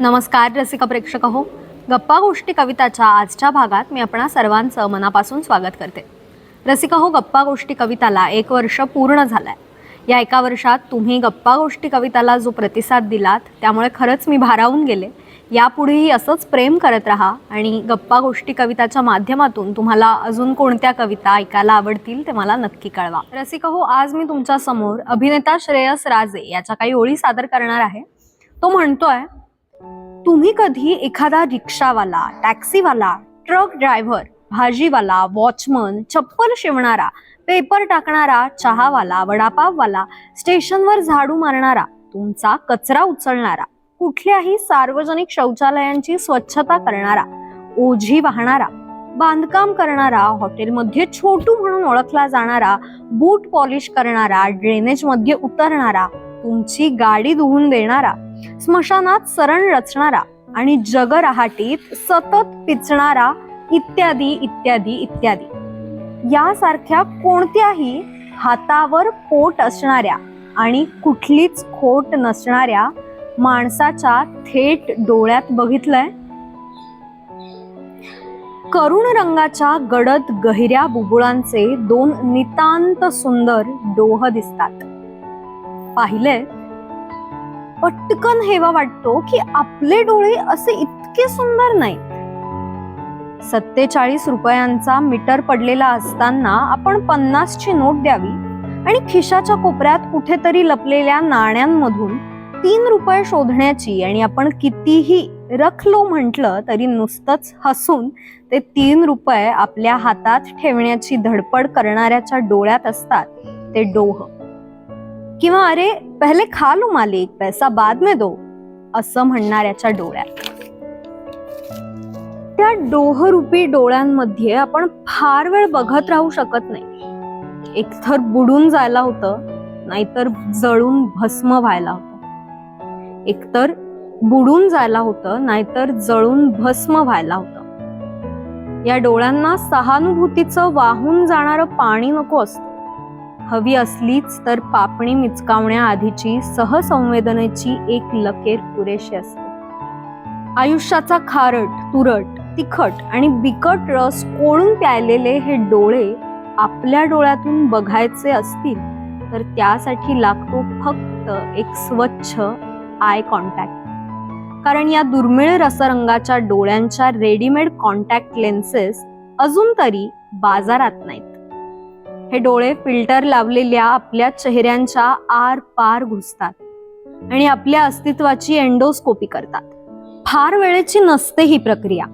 नमस्कार रसिका प्रेक्षक हो गप्पा गोष्टी कविताच्या आजच्या भागात मी आपणा सर्वांचं मनापासून स्वागत करते. रसिका हो गप्पा गोष्टी कविताला एक वर्ष पूर्ण झालं आहे या एका वर्षात तुम्ही गप्पा गोष्टी कविताला जो प्रतिसाद दिलात त्यामुळे खरंच मी भारावून गेले. यापुढेही असंच प्रेम करत राहा आणि गप्पा गोष्टी कविताच्या माध्यमातून तुम्हाला अजून कोणत्या कविता ऐकायला आवडतील ते मला नक्की कळवा. रसिका हो आज मी तुमच्यासमोर अभिनेता श्रेयस राजे याच्या काही ओळी सादर करणार आहे. तो म्हणतोय तुम्ही कधी एखादा रिक्षावाला टॅक्सीवाला ट्रक ड्रायव्हर भाजीवाला वॉचमन चप्पल शिवणारा पेपर टाकणारा चहावाला वडापाववाला स्टेशनवर झाडू मारणारा तुमचा कचरा उचलणारा कुठल्याही सार्वजनिक शौचालयांची स्वच्छता करणारा ओझी वाहणारा बांधकाम करणारा हॉटेलमध्ये छोटू म्हणून ओळखला जाणारा बूट पॉलिश करणारा ड्रेनेजमध्ये उतरणारा तुमची गाडी धुवून देणारा स्मशानात सरण रचणारा आणि जगरहाटीत सतत पिचणारा इत्यादी इत्यादी इत्यादी. यासारख्या कोणत्याही हातावर पोट असणाऱ्या आणि कुठलीच खोट नसणाऱ्या माणसाच्या थेट डोळ्यात बघितलंय? करुण रंगाच्या गडद गहिऱ्या बुबुळांचे दोन नितांत सुंदर डोह दिसतात. पाहिले पटकन हेवा वाटतो की आपले डोळे असे इतके सुंदर नाहीत. सत्तेचाळीस रुपयांचा मीटर पडलेला असताना आपण पन्नासची नोट द्यावी आणि खिशाच्या कोपऱ्यात कुठेतरी लपलेल्या नाण्यांमधून तीन रुपये शोधण्याची आणि आपण कितीही रखलो म्हटलं तरी नुसतंच हसून ते तीन रुपये आपल्या हातात ठेवण्याची धडपड करणाऱ्याच्या डोळ्यात असतात ते डोह. किंवा अरे पहिले खा लो मालिक पैसा बाद में दो असं म्हणणाऱ्याच्या डोळ्यात. त्या डोहरूपी डोळ्यांमध्ये आपण फार वेळ बघत राहू शकत नाही. एकतर बुडून जायला होतं नाहीतर जळून भस्म व्हायला होतं. एकतर बुडून जायला होतं नाहीतर जळून भस्म व्हायला होतं. या डोळ्यांना सहानुभूतीचं वाहून जाणारं पाणी नको असतं. हवी असलीच तर पापणी मिचकावण्याआधीची सहसंवेदनेची एक लकेर पुरेशी असते. आयुष्याचा खारट तुरट तिखट आणि बिकट रस कोळून प्यायलेले हे डोळे आपल्या डोळ्यातून बघायचे असतील तर त्यासाठी लागतो फक्त एक स्वच्छ आय कॉन्टॅक्ट कारण या दुर्मिळ रसरंगाच्या डोळ्यांच्या रेडीमेड कॉन्टॅक्ट लेन्सेस अजून तरी बाजारात नाहीत. हे डोळे फिल्टर लावलेल्या आपल्या चेहऱ्यांच्या आर पार घुसतात आणि आपल्या अस्तित्वाची एंडोस्कोपी करतात. फार वेळेची नसते ही प्रक्रिया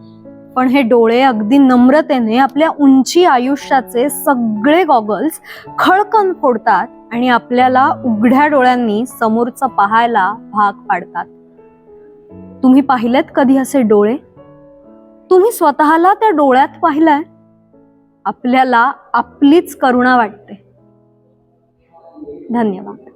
पण हे डोळे अगदी नम्रतेने आपल्या उंची आयुष्याचे सगळे गॉगल्स खळकन फोडतात आणि आपल्याला उघड्या डोळ्यांनी समोरचं पाहायला भाग पाडतात. तुम्ही पाहिलेत कधी असे डोळे? तुम्ही स्वतःला त्या डोळ्यात पाहिलाय? आपल्याला आपलीच करुणा वाटते. धन्यवाद.